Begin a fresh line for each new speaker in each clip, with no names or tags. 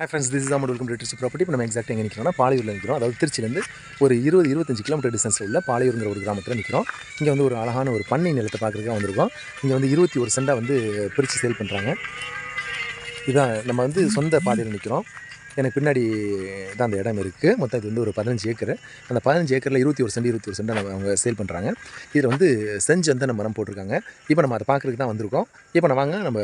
High friends this தான் amount welcome to property இப்போ நம்ம எக்ஸாக்ட் எங்கே நிற்கிறோம்னா பாலையூரில் நிற்கிறோம் அதாவது திருச்சிலேருந்து ஒரு இருபது இருபத்தஞ்சு கிலோமீட்டர் டிஸ்டன்ஸில் உள்ள பாலையூருங்கிற ஒரு கிராமத்தில் நிற்கிறோம் இங்கே வந்து ஒரு அழகான ஒரு பண்ணை நிலத்தை பார்க்குறதுக்காக வந்திருக்கோம். இங்கே வந்து இருபத்தி ஒரு சென்டாக வந்து பிரித்து சேல் பண்ணுறாங்க இதான் நம்ம வந்து சொந்த பாதையில் நிற்கிறோம் எனக்கு பின்னாடி தான் அந்த இடம் இருக்குது மொத்தம் இது வந்து ஒரு பதினஞ்சு ஏக்கர். அந்த பதினஞ்சு ஏக்கரில் இருபத்தி ஒரு சென்ட் இருபத்தி ஒரு சென்ட் அவங்க சேல் பண்ணுறாங்க இதில் வந்து செஞ்ச் வந்து நம்ம மரம் போட்டிருக்காங்க. இப்போ நம்ம அதை பார்க்குறதுக்கு தான் வந்திருக்கோம். இப்போ நம்ம வாங்க நம்ம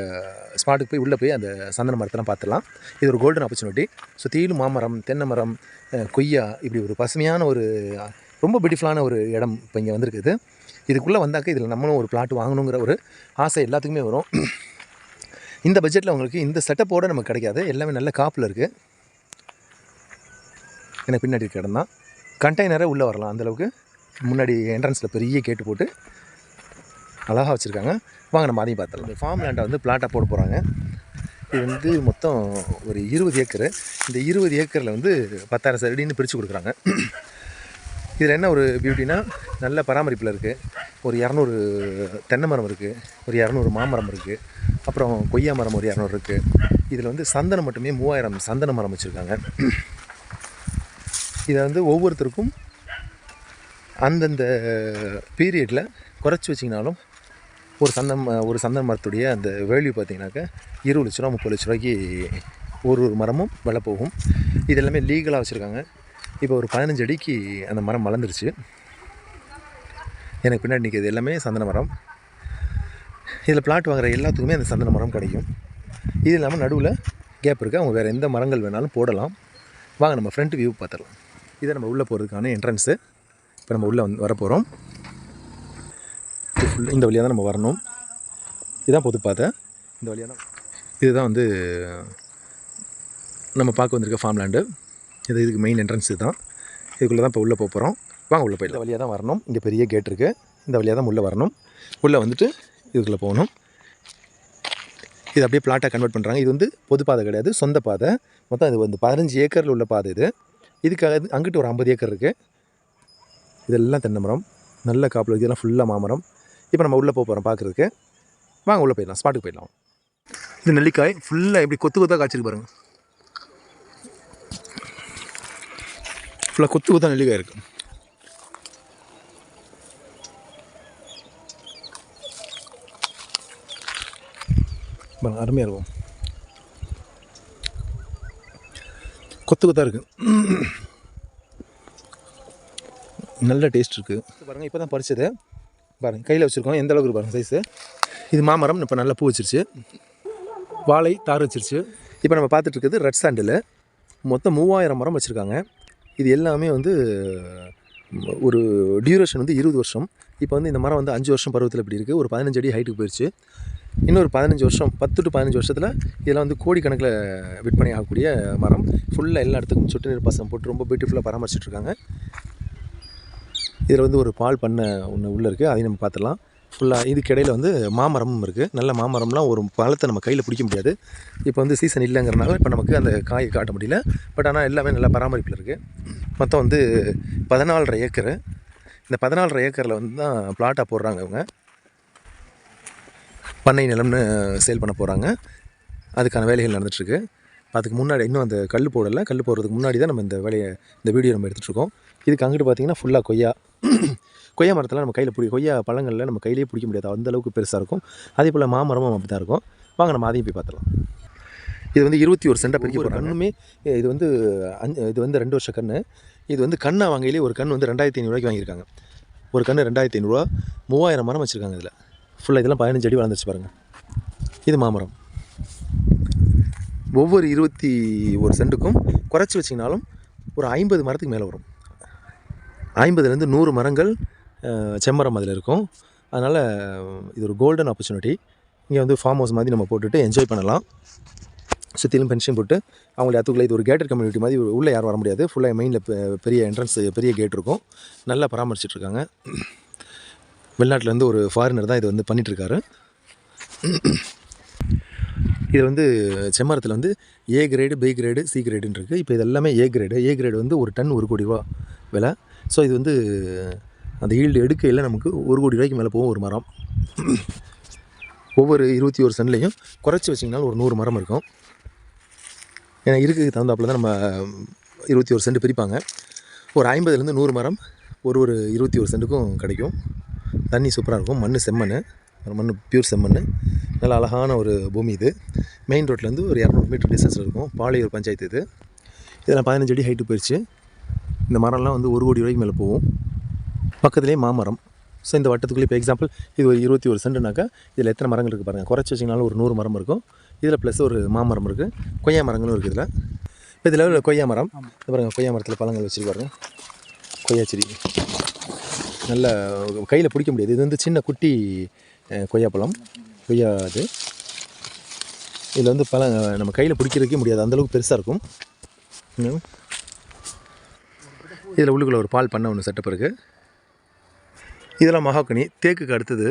ஸ்பாட்டுக்கு போய் உள்ளே போய் அந்த சந்தன மரத்தெல்லாம் பார்த்துடலாம். இது ஒரு கோல்டன் ஆப்பர்ச்சுனிட்டி சுற்றிலும் மாமரம் தென்னை மரம் கொய்யா இப்படி ஒரு பசுமையான ஒரு ரொம்ப பியூட்டிஃபுல்லான ஒரு இடம் இப்போ இங்கே வந்திருக்குது. இதுக்குள்ளே வந்தாக்க இதில் நம்மளும் ஒரு பிளாட் வாங்கணுங்கிற ஒரு ஆசை எல்லாத்துக்குமே வரும். இந்த பட்ஜெட்டில் உங்களுக்கு இந்த செட்டப்போடு நமக்கு கிடைக்காது. எல்லாமே நல்ல காப்பில் இருக்குது எனக்கு பின்னாடி இருக்க இடம் தான் கண்டெய்னரை உள்ளே வரலாம். அந்தளவுக்கு முன்னாடி என்ட்ரன்ஸில் பெரிய கேட்டு போட்டு அழகாக வச்சுருக்காங்க. வாங்க நம்ம அதையும் பார்த்துடலாம். இந்த ஃபார்ம் லேண்டை வந்து பிளாட்டாக போட போகிறாங்க இது வந்து மொத்தம் ஒரு இருபது ஏக்கரு. இந்த இருபது ஏக்கரில் வந்து பத்தாயிரம் சரடின்னு பிரித்து கொடுக்குறாங்க. இதில் என்ன ஒரு பியூட்டினா நல்ல பராமரிப்பில் இருக்குது ஒரு இரநூறு தென்னை மரம் இருக்குது ஒரு இரநூறு மாமரம் இருக்குது அப்புறம் கொய்யா மரம் ஒரு இரநூறு இருக்குது இதில் வந்து சந்தனம் மட்டுமே மூவாயிரம் சந்தன மரம் வச்சுருக்காங்க. இதை வந்து ஒவ்வொருத்தருக்கும் அந்தந்த பீரியடில் குறைச்சி வச்சிங்கனாலும் ஒரு சந்தம் ஒரு சந்தன மரத்துடைய அந்த வேல்யூ பார்த்தீங்கன்னாக்கா இருபது லட்ச ரூபா முப்பது லட்ச ரூபாய்க்கு ஒரு ஒரு மரமும் வில போகும் இது எல்லாமே லீகலாக வச்சுருக்காங்க. இப்போ ஒரு பதினஞ்சு அடிக்கு அந்த மரம் வளர்ந்துருச்சு. எனக்கு பின்னாடி நிற்கிறது எல்லாமே சந்தன மரம். இதில் பிளாட் வாங்குற எல்லாத்துக்குமே அந்த சந்தன மரம் கிடைக்கும். இது இல்லாமல் நடுவில் கேப் இருக்குது அவங்க வேறு எந்த மரங்கள் வேணாலும் போடலாம். வாங்க நம்ம ஃப்ரண்ட் வியூ பார்த்துடலாம். இதை நம்ம உள்ளே போகிறதுக்கான என்ட்ரன்ஸு இப்போ நம்ம உள்ளே வந்து வரப்போகிறோம் இது ஃபுல் இந்த வழியாக தான் நம்ம வரணும். இதுதான் பொதுப்பாதை. இந்த வழியாக தான் இதுதான் வந்து நம்ம பார்க்க வந்திருக்க ஃபார்ம் லேண்டு இது இதுக்கு மெயின் என்ட்ரன்ஸ் தான் இதுக்குள்ளே தான் இப்போ உள்ளே போக போகிறோம் வாங்க உள்ளே போயிடலாம். இந்த வழியாக தான் வரணும். இங்கே பெரிய கேட் இருக்குது இந்த வழியாக தான் உள்ளே வரணும். உள்ளே வந்துட்டு இதுக்குள்ளே போகணும். இது அப்படியே பிளாட்டாக கன்வெர்ட் பண்ணுறாங்க இது வந்து பொது பாதை கிடையாது. சொந்த பாதை. மொத்தம் இது வந்து பதினஞ்சு ஏக்கரில் உள்ள பாதை இது. இதுக்காக இது- அங்கிட்டு ஒரு ஐம்பது ஏக்கர் இருக்குது இதெல்லாம் தென்னை மரம். நல்ல காப்பில் இதெல்லாம் ஃபுல்லாக மாமரம். இப்போ நம்ம உள்ளே போக போகிறோம் பார்க்குறதுக்கு வாங்க உள்ளே போயிடலாம். ஸ்பாட்டுக்கு போயிடலாம். இது நெல்லிக்காய். ஃபுல்லாக எப்படி கொத்து கொத்தாக காய்ச்சிருக்கு பாருங்கள் ஃபுல்லாக கொத்து கொத்தாக நெல்லிக்காய் இருக்குது பாருங்கள் அருமையாக இருக்கும். கொத்து கொத்தாக இருக்குது நல்ல டேஸ்ட் இருக்குது பாருங்கள் இப்போ தான் பறிச்சது. பாருங்கள் கையில் வச்சுருக்கோம். எந்த அளவுக்கு பாருங்கள் சைஸு இது மாமரம் இப்போ நல்லா பூ வச்சிருச்சு. வாழை தார் வச்சிருச்சு. இப்போ நம்ம பார்த்துட்டு ரெட் சாண்டில் மொத்தம் மூவாயிரம் மரம் வச்சுருக்காங்க. இது எல்லாமே வந்து ஒரு டியூரேஷன் வந்து இருபது வருஷம். இப்போ வந்து இந்த மரம் வந்து அஞ்சு வருஷம் பருவத்தில் இப்படி இருக்குது ஒரு பதினஞ்சு அடி ஹைட்டுக்கு போயிடுச்சு இன்னொரு பதினஞ்சு வருஷம் பத்து டு பதினஞ்சு வருஷத்தில் இதெல்லாம் வந்து கோடிக்கணக்கில் விற்பனை ஆகக்கூடிய மரம். ஃபுல்லாக எல்லா இடத்துக்கும் சொட்டு நீர் பாசனம் போட்டு ரொம்ப பியூட்டிஃபுல்லாக பராமரிச்சிட்டு இருக்காங்க இதில் வந்து ஒரு பால் பண்ண ஒன்று உள்ளே இருக்குது அதையும் நம்ம பார்த்துடலாம் ஃபுல்லாக இதுக்கு இடையில வந்து மாமரமும் இருக்குது நல்ல மாமரம்லாம் ஒரு பழத்தை நம்ம கையில் பிடிக்க முடியாது. இப்போ வந்து சீசன் இல்லைங்கிறனால இப்போ நமக்கு அந்த காயை காட்ட முடியல. பட் ஆனால் எல்லாமே நல்ல பராமரிப்பில் இருக்குது மொத்தம் வந்து பதினாலரை ஏக்கரு. இந்த பதினாலரை ஏக்கரில் வந்து தான் பிளாட்டாக போடுறாங்க அவங்க பண்ணை நிலம்னு சேல் பண்ண போகிறாங்க அதுக்கான வேலைகள் நடந்துகிட்ருக்கு அதுக்கு முன்னாடி இன்னும் அந்த கல் போடலை. கல் போடுறதுக்கு முன்னாடி தான் நம்ம இந்த வேலையை இந்த வீடியோ நம்ம எடுத்துகிட்ருக்கோம் இதுக்கு அங்கிட்டு பார்த்தீங்கன்னா ஃபுல்லாக கொய்யா. கொய்யா மரத்தெல்லாம் நம்ம கையில் பிடி கொய்யா பழங்களில் நம்ம கையிலேயே பிடிக்க முடியாது. அந்த அளவுக்கு பெருசாக இருக்கும். அதே போல் மாமரமும் அப்படி தான் இருக்கும். வாங்க நம்ம அதையும் போய் பார்த்துலாம் இது வந்து இருபத்தி ஒரு சென்டாக பிரிக்க போகிறாங்க கண்ணுமே இது வந்து அஞ்சு இது வந்து ரெண்டு வருஷம் கன்று இது வந்து கண்ணா வாங்கையிலே ஒரு கண் வந்து ரெண்டாயிரத்தி ஐநூறுரூவாய்க்கு வாங்கியிருக்காங்க. ஒரு கன்று ரெண்டாயிரத்தி ஐநூறுரூவா மூவாயிரம் மரம் வச்சுருக்காங்க இதில். ஃபுல்லாக இதெல்லாம் பதினஞ்சு அடி வளர்ந்துருச்சு பாருங்கள் இது மாமரம். ஒவ்வொரு இருபத்தி ஒரு சென்ட்டுக்கும் குறைச்சி வச்சிங்கனாலும் ஒரு ஐம்பது மரத்துக்கு மேலே வரும். ஐம்பதுலேருந்து நூறு மரங்கள் செம்மரம் அதில் இருக்கும். அதனால் இது ஒரு கோல்டன் ஆப்பர்ச்சுனிட்டி இங்கே வந்து ஃபார்ம் ஹவுஸ் மாதிரி நம்ம போட்டுட்டு என்ஜாய் பண்ணலாம். சுற்றிலும் பென்ஷன் போட்டு அவங்களை அதுக்குள்ளே இது ஒரு கேட்டட் கம்யூனிட்டி மாதிரி உள்ளே யாரும் வர முடியாது. ஃபுல்லாக மெயினில் பெரிய என்ட்ரன்ஸ் பெரிய கேட் இருக்கும். நல்லா பராமரிச்சிட்ருக்காங்க வெளிநாட்டிலேருந்து ஒரு ஃபாரினர் தான் இது வந்து பண்ணிகிட்ருக்காரு இது வந்து செம்மரத்தில் வந்து A grade B grade C கிரேடுன்னு இருக்குது இப்போ இது எல்லாமே ஏ கிரேடு ஏ கிரேடு வந்து ஒரு டன் ஒரு கோடி ரூபா விலை. ஸோ இது வந்து அந்த ஈல்டு எடுக்கையில் நமக்கு ஒரு கோடி ரூபாய்க்கு மேலே போகும் ஒரு மரம். ஒவ்வொரு இருபத்தி ஒரு சென்ட்லேயும் குறைச்சி வச்சிங்கனாலும் ஒரு நூறு மரம் இருக்கும். ஏன்னா இருக்குக்கு தகுந்தாப்புல தான் நம்ம இருபத்தி ஒரு சென்ட் பிரிப்பாங்க. ஒரு ஐம்பதுலேருந்து நூறு மரம் ஒரு ஒரு இருபத்தி ஒரு சென்ட்டுக்கும் கிடைக்கும். தண்ணி சூப்பராக இருக்கும். மண் செம்மண் மண் பியூர் செம்மண் நல்ல அழகான ஒரு பூமி இது. மெயின் ரோட்லேருந்து ஒரு இரநூறு மீட்டர் டிஸ்டன்ஸில் இருக்கும். பாளையூர் பஞ்சாயத்து இது. இதெல்லாம் பதினஞ்சு அடி ஹைட்டு போயிடுச்சு இந்த மரம்லாம் வந்து ஒரு கோடி ரூபாய்க்கு மேலே போகும். பக்கத்துலேயே மாமரம். ஸோ இந்த வட்டத்துக்குள்ளே இப்போ எக்ஸாம்பிள் இது ஒரு இருபத்தி ஒரு சென்ட்டுனாக்கா இதில் எத்தனை மரங்கள் இருக்குது பாருங்கள் குறைச்சி வச்சிங்கனாலும் ஒரு நூறு மரம் இருக்கும். இதில் ப்ளஸ் ஒரு மாமரம் இருக்குது கொய்யா மரங்களும் இருக்குது இதில். இப்போ இதில் கொய்யா மரம். இது பாருங்கள் கொய்யா மரத்தில் பழங்கள் வச்சுருக்கு பாருங்க. கொய்யா செடி. நல்ல கையில் பிடிக்க முடியாது. இது வந்து சின்ன குட்டி கொய்யாப்பழம் கொய்யா இது. இதில் வந்து பல நம்ம கையில் பிடிக்கிறதுக்கே முடியாது. அந்தளவுக்கு பெருசாக இருக்கும். இதில் உள்ளுக்குள்ள ஒரு பால் பண்ண ஒன்று செட்டப் இருக்குது இதெல்லாம் மகாக்கனி. தேக்குக்கு அடுத்தது.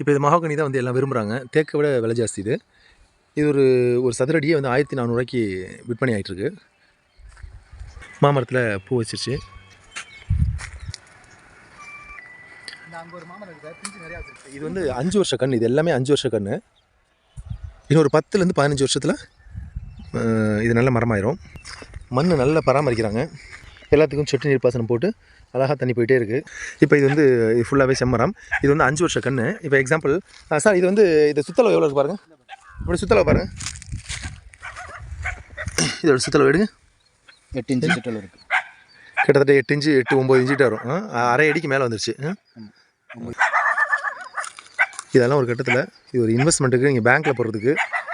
இப்போ இது மகாக்கனி தான் வந்து எல்லாம் விரும்புகிறாங்க தேக்கை விட விலை ஜாஸ்தி இது. இது ஒரு ஒரு சதுரடியே வந்து ஆயிரத்தி நானூறுரூவாய்க்கு விற்பனை ஆகிட்டுருக்கு மாமரத்தில் பூ வச்சிருச்சு. இது வந்து அஞ்சு வருஷ கன்று இது எல்லாமே அஞ்சு வருஷ கன்று இன்னொரு பத்துலேருந்து பதினஞ்சு வருஷத்தில் இது நல்ல மரமாயிரும். மண் நல்லா பராமரிக்கிறாங்க. எல்லாத்துக்கும் சொட்டு நீர் பாசனம் போட்டு அழகாக தண்ணி போயிட்டே இருக்குது இப்போ இது வந்து இது ஃபுல்லாகவே செம்மரம். இது வந்து அஞ்சு வருஷ கன்று இப்போ எக்ஸாம்பிள் சார் இது வந்து இது சுத்தளவு எவ்வளோ இருக்கு பாருங்கள் இப்படி சுத்தளவு பாருங்கள் இதோட சுத்தளவு எடுங்க.
எட்டு இன்ச்சு சுற்றல் இருக்குது
கிட்டத்தட்ட எட்டு இன்ச்சு எட்டு ஒம்பது இன்ச்சிட்ட வரும். அரை அடிக்கு மேலே வந்துருச்சு? இதெல்லாம் ஒரு கட்டத்தில் இது ஒரு இன்வெஸ்ட்மெண்ட்டுக்கு நீங்கள் பேங்க்கில் போகிறதுக்கு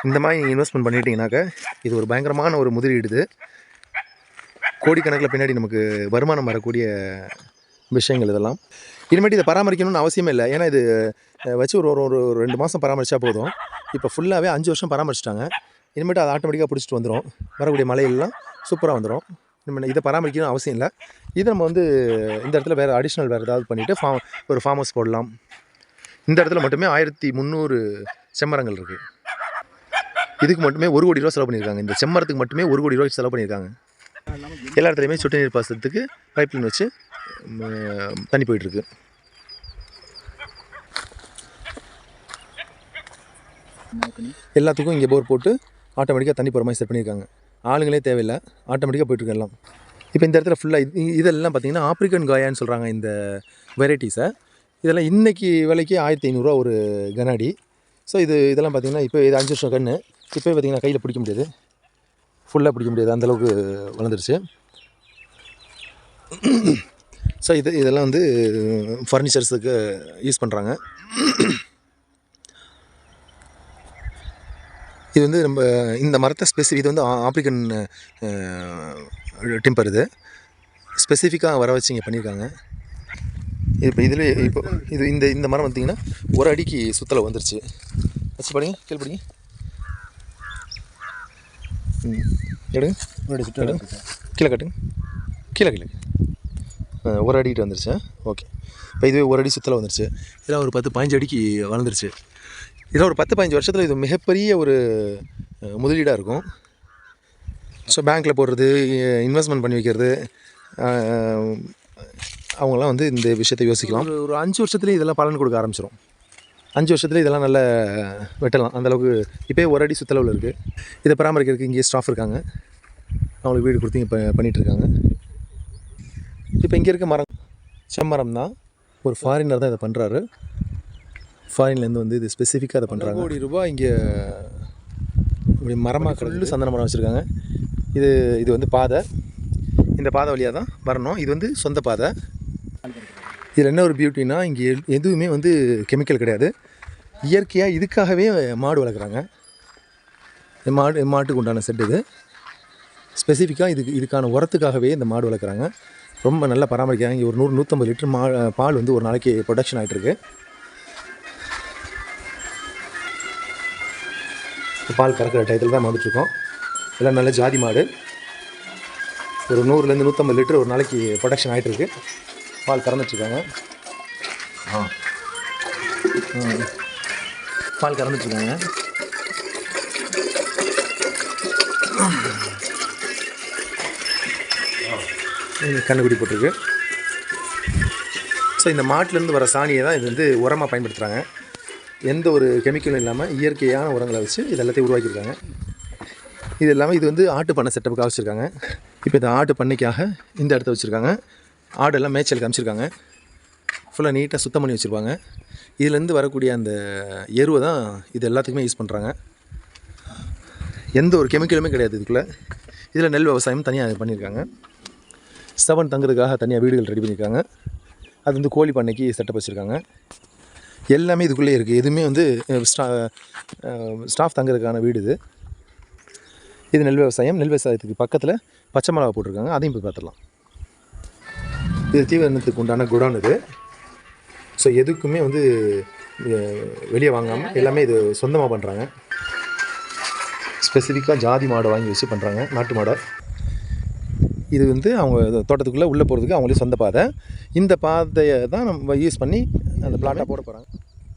இந்த மாதிரி நீங்கள் இன்வெஸ்ட்மெண்ட் பண்ணிட்டீங்கன்னாக்கா இது ஒரு பயங்கரமான ஒரு முதலீடுது கோடிக்கணக்கில் பின்னாடி நமக்கு வருமானம் வரக்கூடிய விஷயங்கள் இதெல்லாம். இனிமேட்டு இதை பராமரிக்கணும்னு அவசியமே இல்லை. ஏன்னா இது வச்சு ஒரு ஒரு ஒரு ரெண்டு மாதம் பராமரித்தா போதும். இப்போ ஃபுல்லாகவே அஞ்சு வருஷம் பராமரிச்சிட்டாங்க. இனிமேட்டு அது ஆட்டோமேட்டிக்காக பிடிச்சிட்டு வந்துடும் வரக்கூடிய மலையெல்லாம் சூப்பராக வந்துடும் இனிமேல் இதை பராமரிக்கணும் அவசியம் இல்லை. இதை நம்ம வந்து இந்த இடத்துல வேறு அடிஷ்னல் வேறு ஏதாவது பண்ணிவிட்டு ஃபார்ம் ஒரு ஃபார்ம் ஹவுஸ் போடலாம். இந்த இடத்துல மட்டுமே ஆயிரத்தி முந்நூறு செம்மரங்கள் இருக்குது இதுக்கு மட்டுமே ஒரு கோடி ரூபா செலவு பண்ணியிருக்காங்க. இந்த செம்மரத்துக்கு மட்டுமே ஒரு கோடி ரூபாய் செலவு பண்ணியிருக்காங்க. எல்லா இடத்துலையுமே சொட்டு நீர் பாசனத்துக்கு பைப் லைன் வச்சு தண்ணி போயிட்டுருக்கு எல்லாத்துக்கும் இங்கே போர் போட்டு ஆட்டோமேட்டிக்காக தண்ணி போகிற மாதிரி செட் பண்ணியிருக்காங்க. ஆளுங்களே தேவையில்லை. ஆட்டோமேட்டிக்காக போயிட்டுருக்கு எல்லாம். இப்போ இந்த இடத்துல ஃபுல்லாக இதெல்லாம் பார்த்தீங்கன்னா ஆப்ரிக்கன் காயான்னு சொல்கிறாங்க இந்த வெரைட்டிஸை இதெல்லாம் இன்றைக்கி விலைக்கு ஆயிரத்தி ஐநூறுரூவா ஒரு கனாடி ஸோ இது இதெல்லாம் பார்த்தீங்கன்னா இப்போ இது அஞ்சு வருஷம் கன்று இப்போ பார்த்திங்கன்னா கையில் பிடிக்க முடியாது. ஃபுல்லாக பிடிக்க முடியாது. அந்தளவுக்கு வளர்ந்துருச்சு. ஸோ இது இதெல்லாம் வந்து ஃபர்னிச்சர்ஸுக்கு யூஸ் பண்ணுறாங்க இது வந்து நம்ம இந்த மரத்தை ஸ்பெசிஃபிக் இது வந்து ஆப்ரிக்கன் டிம்பர் இது. ஸ்பெசிஃபிக்காக வர வச்சு இங்கே பண்ணியிருக்காங்க இப்போ இதில் இப்போ இது இந்த இந்த மரம் பார்த்தீங்கன்னா ஒரு அடிக்கு சுத்தலை வந்துருச்சு. வச்சு படிங்க கீழே படிங்க. ம் எடுங்க. கீழே கட்டுங்க. கீழே கீழே. ஒரு அடிக்கிட்டு வந்துருச்சு. ஓகே. இப்போ இதுவே ஒரு அடி சுத்தல வந்துருச்சு. இதெல்லாம் ஒரு பத்து பதினஞ்சு அடிக்கு வளர்ந்துருச்சு. இதெல்லாம் ஒரு பத்து பதினஞ்சு வருஷத்தில் இது மிகப்பெரிய ஒரு முதலீடாக இருக்கும். ஸோ பேங்க்கில் போடுறது இன்வெஸ்ட்மெண்ட் பண்ணி வைக்கிறது அவங்களாம் வந்து இந்த விஷயத்தை யோசிக்கலாம். ஒரு ஒரு அஞ்சு வருஷத்துலேயே இதெல்லாம் பலன் கொடுக்க ஆரம்பிச்சிடும் அஞ்சு வருஷத்துல இதெல்லாம் நல்ல வெட்டலாம். அந்தளவுக்கு இப்போயே ஒரு அடி சுத்தளவில் இருக்குது இதை பராமரிக்கிறதுக்கு இங்கேயே ஸ்டாஃப் இருக்காங்க. அவங்களுக்கு வீடு கொடுத்து இப்போ பண்ணிகிட்ருக்காங்க இப்போ இங்கே இருக்க மரம் செம்மரம் தான் ஒரு ஃபாரினர் தான் இதை பண்ணுறாரு ஃபாரின்லேருந்து வந்து இது ஸ்பெசிஃபிக்காக அதை பண்ணுறாங்க கோடி ரூபாய் இங்கே இப்படி மரமாக கிடக்கு சந்தன மரம் வச்சுருக்காங்க. இது இது வந்து பாதை. இந்த பாதை வழியாக தான் வரணும். இது வந்து சொந்த பாதை. இதில் என்ன ஒரு பியூட்டினா இங்கே எதுவுமே வந்து கெமிக்கல் கிடையாது. இயற்கையாக இதுக்காகவே மாடு வளர்க்குறாங்க. மாடு மாட்டுக்கு உண்டான செட் இது. ஸ்பெசிஃபிக்காக இதுக்கு இதுக்கான உரத்துக்காகவே இந்த மாடு வளர்க்குறாங்க. ரொம்ப நல்லா பராமரிக்கிறாங்க. இங்கே ஒரு நூறு நூற்றம்பது லிட்டர் மா பால் வந்து ஒரு நாளைக்கு ப்ரொடக்ஷன் ஆகிட்டுருக்கு பால் கறக்கிற டயத்தில் தான் வந்துட்டுருக்கோம் எல்லாம் நல்ல ஜாதி மாடு. ஒரு நூறுலேருந்து நூற்றம்பது லிட்டர் ஒரு நாளைக்கு ப்ரொடக்ஷன் ஆகிட்டுருக்கு பால் கறந்துட்டுருக்காங்க. ஆ. பால் கறந்துட்டுருக்காங்க. கண்ணுக்குடி போட்டிருக்கு. ஸோ இந்த மாட்டிலேருந்து வர சாணியை தான் இது வந்து உரமாக பயன்படுத்துகிறாங்க எந்த ஒரு கெமிக்கலும் இல்லாமல் இயற்கையான உரங்களை வச்சு இது எல்லாத்தையும் உருவாக்கியிருக்காங்க. இது எல்லாமே இது வந்து ஆட்டு பண்ணை செட்டப்புக்காக வச்சுருக்காங்க. இப்போ இந்த ஆட்டு பண்ணைக்காக இந்த இடத்த வச்சுருக்காங்க. ஆடெல்லாம் மேய்ச்சலுக்கு காமிச்சிருக்காங்க. ஃபுல்லாக நீட்டாக சுத்தம் பண்ணி வச்சுருப்பாங்க. இதுலேருந்து வரக்கூடிய அந்த எருவை தான் இது எல்லாத்துக்குமே யூஸ் பண்ணுறாங்க எந்த ஒரு கெமிக்கலுமே கிடையாது இதுக்குள்ளே. இதில் நெல் விவசாயம் தனியாக பண்ணியிருக்காங்க. செவன் தங்குறதுக்காக தனியாக வீடுகள் ரெடி பண்ணியிருக்காங்க. அது வந்து கோழி பண்ணைக்கு செட்டப் வச்சுருக்காங்க. எல்லாமே இதுக்குள்ளே இருக்குது எதுவுமே வந்து ஸ்டா ஸ்டாஃப் தங்குறதுக்கான வீடு இது. இது நெல் விவசாயம். நெல் விவசாயத்துக்கு பக்கத்தில் பச்சை மிளகா போட்டிருக்காங்க. அதையும் போய் பார்த்துடலாம். இது தீவனத்துக்கு உண்டான குடோன் இது. ஸோ எதுக்குமே வந்து வெளியே வாங்காமல் எல்லாமே இது சொந்தமாக பண்ணுறாங்க ஸ்பெசிஃபிக்காக ஜாதி மாடை வாங்கி வச்சு பண்ணுறாங்க நாட்டு மாடை. இது வந்து அவங்க தோட்டத்துக்குள்ளே உள்ளே போகிறதுக்கு அவங்களே சொந்த பாதை. இந்த பாதையை தான் நம்ம யூஸ் பண்ணி அந்த பிளாட்டாக போட போகிறாங்க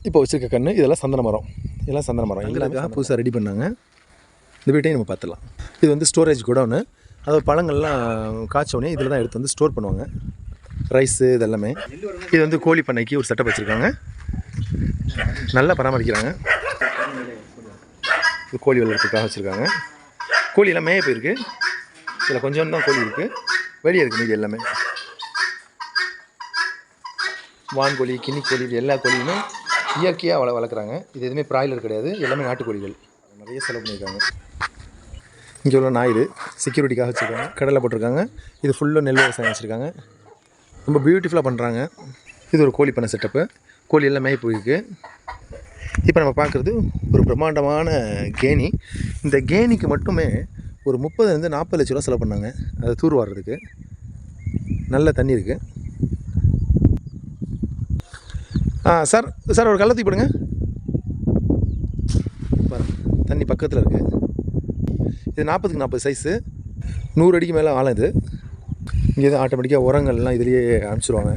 இப்போ வச்சுருக்க கன்று இதெல்லாம் சந்தன மரம். இதெல்லாம் சந்தன மரம். எங்களுக்காக புதுசாக ரெடி பண்ணாங்க. இந்த வீட்டையும் நம்ம பார்த்துலாம் இது வந்து ஸ்டோரேஜ் குடோனு அதாவது பழங்கள்லாம் காய்ச்சோடனே இதில் தான் எடுத்து வந்து ஸ்டோர் பண்ணுவாங்க. ரைஸு இதெல்லாமே. இது வந்து கோழி பண்ணைக்கு ஒரு செட்டப் வச்சுருக்காங்க. நல்லா பராமரிக்கிறாங்க. இது கோழி வளர்ப்புக்காக வச்சுருக்காங்க. கோழி எல்லாம் மேய போயிருக்கு. இதில் கொஞ்சம் தான் கோழி இருக்குது வெளியே இருக்குது மீதி எல்லாமே. வான்கோழி கிண்ணிக்கோழி இது எல்லா கோழியுமே இயற்கையாக வள வளர்க்குறாங்க. இது எதுவுமே ப்ராய்லர் கிடையாது. எல்லாமே நாட்டுக்கோழிகள் நிறைய செலவு பண்ணியிருக்காங்க. இங்கே உள்ள நாயுடு செக்யூரிட்டிக்காக வச்சுருக்காங்க. கடலை போட்டிருக்காங்க. இது ஃபுல்லாக நெல் விவசாயம் வச்சுருக்காங்க. ரொம்ப பியூட்டிஃபுல்லாக பண்ணுறாங்க இது ஒரு கோழி பண்ண செட்டப்பு கோழி எல்லாம் மேய் போயிருக்கு. இப்போ நம்ம பார்க்குறது ஒரு பிரம்மாண்டமான கேணி. இந்த கேணிக்கு மட்டுமே ஒரு முப்பதுலேருந்து நாற்பது லட்ச ரூபா செலவு பண்ணாங்க. அதை தூர் வாடுறதுக்கு நல்ல தண்ணி இருக்குது ஆ சார் சார் ஒரு கள்ளத்துக்கு போடுங்க. தண்ணி பக்கத்தில் இருக்குது இது நாற்பதுக்கு நாற்பது சைஸு நூறு அடிக்கு மேலே ஆழம் இது. இங்கே தான் ஆட்டோமேட்டிக்காக உரங்கள்லாம் இதுலேயே அனுப்பிச்சிருவாங்க.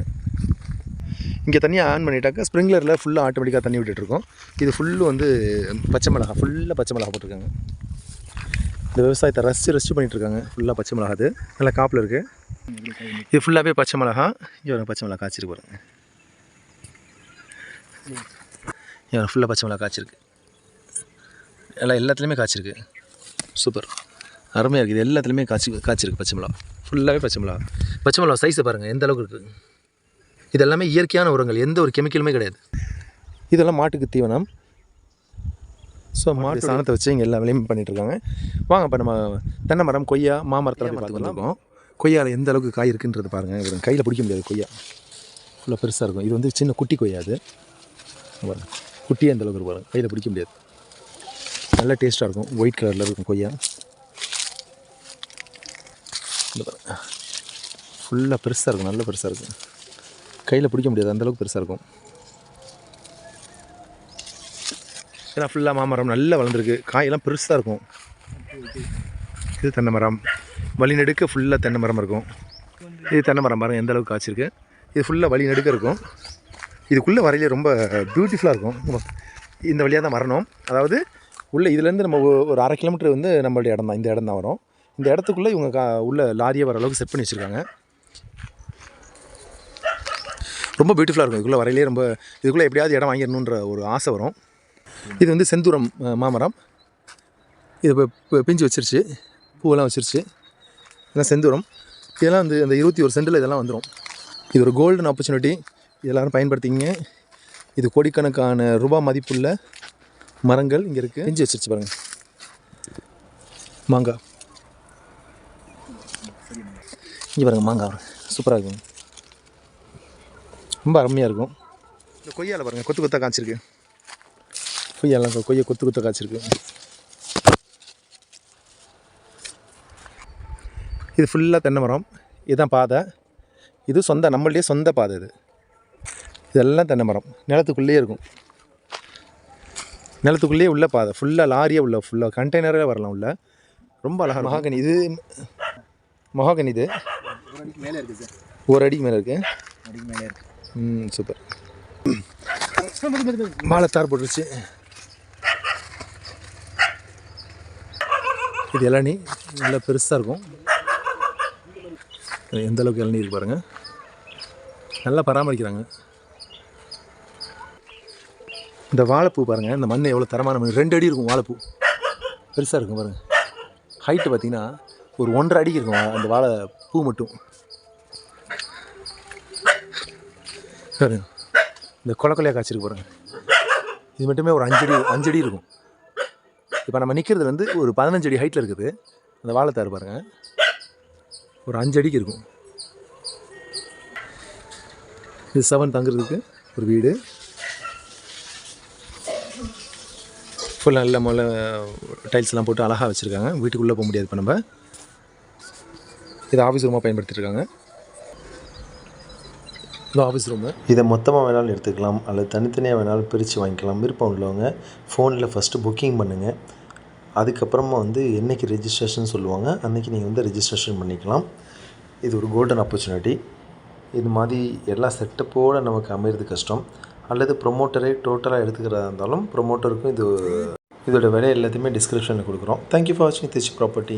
இங்கே தண்ணியை ஆன் பண்ணிட்டாக்க ஸ்ப்ரிங்க்லரில் ஃபுல்லாக ஆட்டோமேட்டிக்காக தண்ணி விட்டுட்ருக்கோம் இது ஃபுல்லு வந்து பச்சை மிளகா ஃபுல்லாக பச்சை மிளகா போட்டிருக்காங்க. இந்த விவசாயத்தை ரசித்து ரசித்து பண்ணிகிட்ருக்காங்க ஃபுல்லாக பச்சை மிளகா அது. நல்லா காப்பில் இருக்குது இது ஃபுல்லாகவே பச்சை மிளகா. இவரை பச்சை மிளகா காய்ச்சிருக்கு பாருங்க. இவரை ஃபுல்லாக பச்சை மிளகா காய்ச்சிருக்கு. எல்லாம் எல்லாத்துலேயுமே காய்ச்சிருக்கு. சூப்பர் அருமையாக இருக்குது இது எல்லாத்துலேயுமே காய்ச்சி காய்ச்சிருக்கு பச்சை மிளகா. ஃபுல்லாகவே பச்சை மிளகா. பச்சை மிளகா சைஸை பாருங்கள் எந்த அளவுக்கு இருக்குது இதெல்லாமே இயற்கையான உரங்கள். எந்த ஒரு கெமிக்கலுமே கிடையாது. இதெல்லாம் மாட்டுக்கு தீவனம். ஸோ மாட்டு சாணத்தை வச்சு இங்கே எல்லா வேலையும் பண்ணிட்டு இருக்காங்க வாங்க இப்போ நம்ம தென்னை மரம் கொய்யா மாமரத்தில் பார்த்துக்கலாம். கொய்யாவில் எந்த அளவுக்கு காய் இருக்குன்றது பாருங்கள் இவர் கையில் பிடிக்க முடியாது கொய்யா. ஃபுல்லாக பெருசாக இருக்கும். இது வந்து சின்ன குட்டி கொய்யா அது. பாருங்க. குட்டியே அந்த அளவுக்கு இருக்கும் பாருங்க. கையில் பிடிக்க முடியாது. நல்ல டேஸ்ட்டாக இருக்கும். ஒயிட் கலரில் இருக்கும் கொய்யா. ஃபுல்லாக பெருசாக இருக்கும். நல்ல பெருசாக இருக்கும். கையில் பிடிக்க முடியாது. அந்த அளவுக்கு பெருசாக இருக்கும். இதெல்லாம் ஃபுல்லாக மாமரம் நல்லா வளர்ந்துருக்கு. காயெல்லாம் பெருசாக இருக்கும். இது தென்னை மரம். வழி நெடுக்க ஃபுல்லாக தென்னை மரம் இருக்கும். இது தென்னை மரம் பாருங்கள் எந்த அளவுக்கு காய்ச்சிருக்கு. இது ஃபுல்லாக வழி நெடுக்க இருக்கும். இதுக்குள்ளே வரையிலே ரொம்ப பியூட்டிஃபுல்லாக இருக்கும். இந்த வழியாக தான் வரணும். அதாவது உள்ளே இதுலேருந்து நம்ம ஒரு அரை கிலோமீட்டர் வந்து நம்மளுடைய இடம் தான். இந்த இடம் தான் வரும். இந்த இடத்துக்குள்ளே இவங்க கா உள்ள லாரியை வர அளவுக்கு செட் பண்ணி வச்சுருக்காங்க. ரொம்ப பியூட்டிஃபுல்லாக இருக்கும். இதுக்குள்ளே வரையிலே ரொம்ப இதுக்குள்ளே எப்படியாவது இடம் வாங்கிடணுன்ற ஒரு ஆசை வரும். இது வந்து செந்தூரம் மாமரம். இது இப்போ பிஞ்சு வச்சிருச்சு. பூவெல்லாம் வச்சிருச்சு. இதெல்லாம் செந்தூரம். இதெல்லாம் வந்து அந்த இருபத்தி ஒரு சென்டில் இதெல்லாம் வந்துடும் இது ஒரு கோல்டன் ஆப்பர்ச்சுனிட்டி எல்லோரும் பயன்படுத்திங்க இது கோடிக்கணக்கான ரூபா மதிப்புள்ள மரங்கள் இங்கே இருக்குது பிஞ்சு வச்சிருச்சு பாருங்கள் மாங்காய். இங்கே பாருங்கள் மாங்காய் சூப்பராக இருக்கும். ரொம்ப அருமையாக இருக்கும். இந்த கொய்யாவில் பாருங்கள் கொத்து கொத்தாக காய்ச்சிருக்கு. கொய்யாலாம் கொய்யா கொத்து கொத்தாக காய்ச்சிருக்கு இது ஃபுல்லாக தென்னை மரம். இதுதான் பாதை. இது சொந்த நம்மளுடைய சொந்த பாதை இது. இதெல்லாம் தென்னை மரம். நிலத்துக்குள்ளேயே இருக்கும். நிலத்துக்குள்ளேயே உள்ள பாதை. ஃபுல்லாக லாரியே உள்ள ஃபுல்லாக கண்டெய்னரே வரலாம் உள்ள. ரொம்ப அழகாக மகாகனி இது மகாகனி இது?
மேலே இருக்குது சார்
ஒரு அடிக்கு மேலே இருக்குது
அடிக்கு மேலே இருக்குது
ம் சூப்பர். மாலைத்தார் போட்டுருச்சு. இது இளநீ. நல்லா பெருசாக இருக்கும். எந்த அளவுக்கு இளநீ இருக்கு பாருங்கள் நல்லா பராமரிக்கிறாங்க. இந்த வாழைப்பூ பாருங்கள் இந்த மண் எவ்வளோ தரமான மண் ரெண்டு அடி இருக்கும் வாழைப்பூ. பெருசாக இருக்கும் பாருங்கள்
ஹைட்டு பார்த்தீங்கன்னா ஒரு ஒன்றரை அடிக்கு இருக்கும் அந்த வாழை பூ மட்டும். பாருங்க. இந்த கொலை கொலையாக காய்ச்சிருக்கு பாருங்கள் இது மட்டுமே ஒரு அஞ்சடி அஞ்சடி இருக்கும். இப்போ நம்ம நிற்கிறது வந்து ஒரு பதினஞ்சு அடி ஹைட்டில் இருக்குது. அந்த வாழைத்தார் பாருங்க. ஒரு அஞ்சு அடிக்கு இருக்கும். இது செவன் தங்குறதுக்கு ஒரு வீடு. ஃபுல்லாக நல்ல முதல்ல டைல்ஸ்லாம் போட்டு அழகாக வச்சுருக்காங்க. வீட்டுக்குள்ளே போக முடியாது இப்போ நம்ம. இது ஆஃபீஸ் ரூமாக பயன்படுத்திருக்காங்க. இது ஆஃபீஸ் ரூமு
இதை மொத்தமாக வேணாலும் எடுத்துக்கலாம். அல்லது தனித்தனியாக வேணாலும் பிரித்து வாங்கிக்கலாம். விருப்பம் உள்ளவங்க ஃபோனில் ஃபஸ்ட்டு புக்கிங் பண்ணுங்கள் அதுக்கப்புறமா வந்து என்றைக்கு ரெஜிஸ்ட்ரேஷன் சொல்லுவாங்க அன்றைக்கி நீங்கள் வந்து ரெஜிஸ்ட்ரேஷன் பண்ணிக்கலாம். இது ஒரு கோல்டன் ஆப்பர்ச்சுனிட்டி இது மாதிரி எல்லா செட்டப்போடு நமக்கு அமையிறது கஷ்டம். அல்லது ப்ரொமோட்டரே டோட்டலாக எடுத்துக்கிறதா இருந்தாலும் ப்ரொமோட்டருக்கும் இது இதோட விலை எல்லாத்தையுமே டிஸ்கிரிப்ஷனில் கொடுக்குறோம். தேங்க்யூ ஃபார் வாட்சிங் திருச்சி ப்ராப்பர்ட்டி